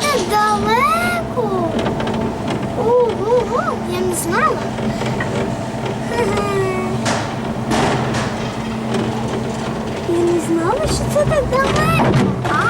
так далеко. Ого, я не знала. Я не знала, що це так далеко.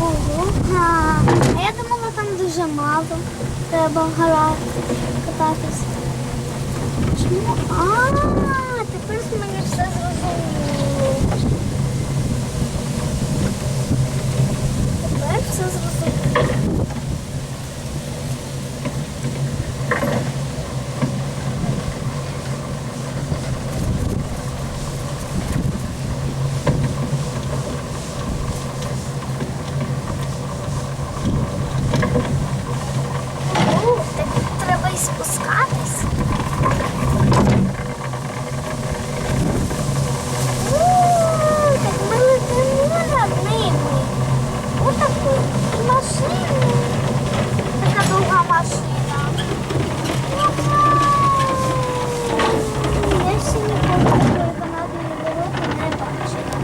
Ого. А, я думала, там дуже мало. Треба грати, кататись. Чому? А, тепер мені все зрозуміло. Тепер все зрозуміло. О, так треба і спускатись. У, Так ми летимо над ними. Отаку і машину. Така довга машина. Ага. Я ще ніколи такої канадної дороги не бачила.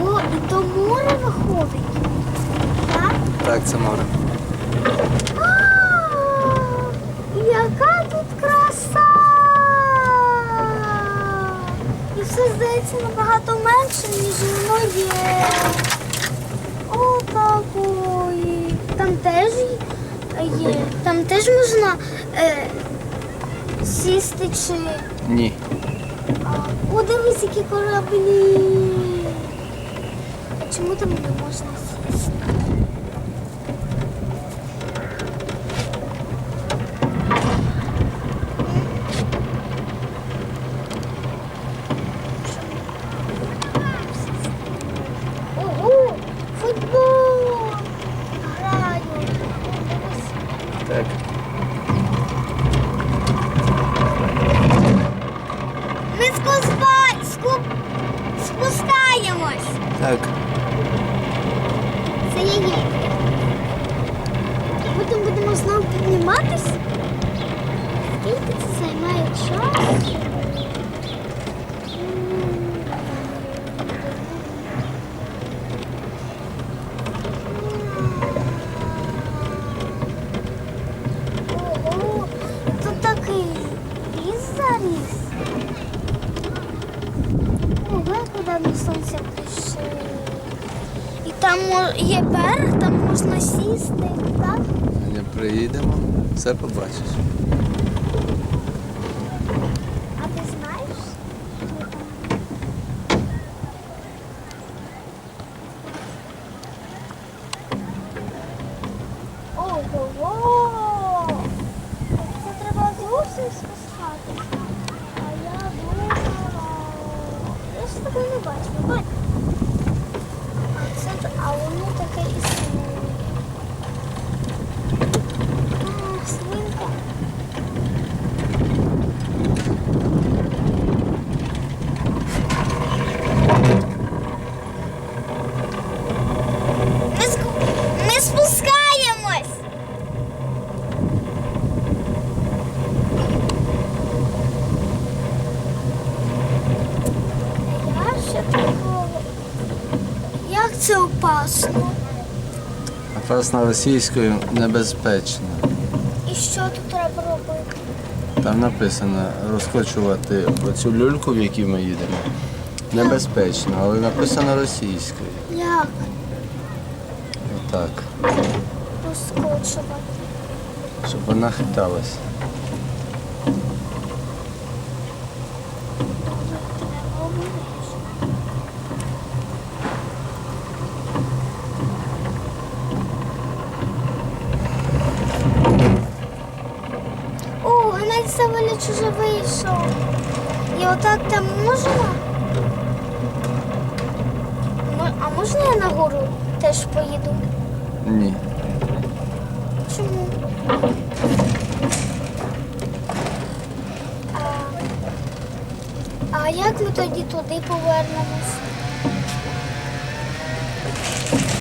Ого, і то море виходить. Так? Це море. Яка тут краса! І все здається набагато менше, ніж воно є. О. Там теж є. Там теж можна е, сісти чи. Ні. О, дивись, які кораблі. А чому там не можна сісти? Так. Ми скузба... скуп... спускаємось. Так. Це є. І потім будемо знову підніматись. Скільки це займає час? Куди сонце прийшли. І там є берег, там можна сісти, так? Сьогодні приїдемо, все побачиш. А ти знаєш? Ого! Це треба зовсім спускатися. А я думала. Я ж такого не бачила. Бать. А це а воно таке існує. А, свинка. Ми, ск- ми спускаємось. Я ще такого. Як це опасно? Опасно російською небезпечно. І що тут треба робити? Там написано розкочувати оцю люльку, в якій ми їдемо. Небезпечно, але написано російською. Як Так. розкочувати? Щоб вона хиталась. Савелі чуже вийшов. І отак там можна? А можна я нагору теж поїду? Ні. Чому? А, а як ми тоді туди повернемось?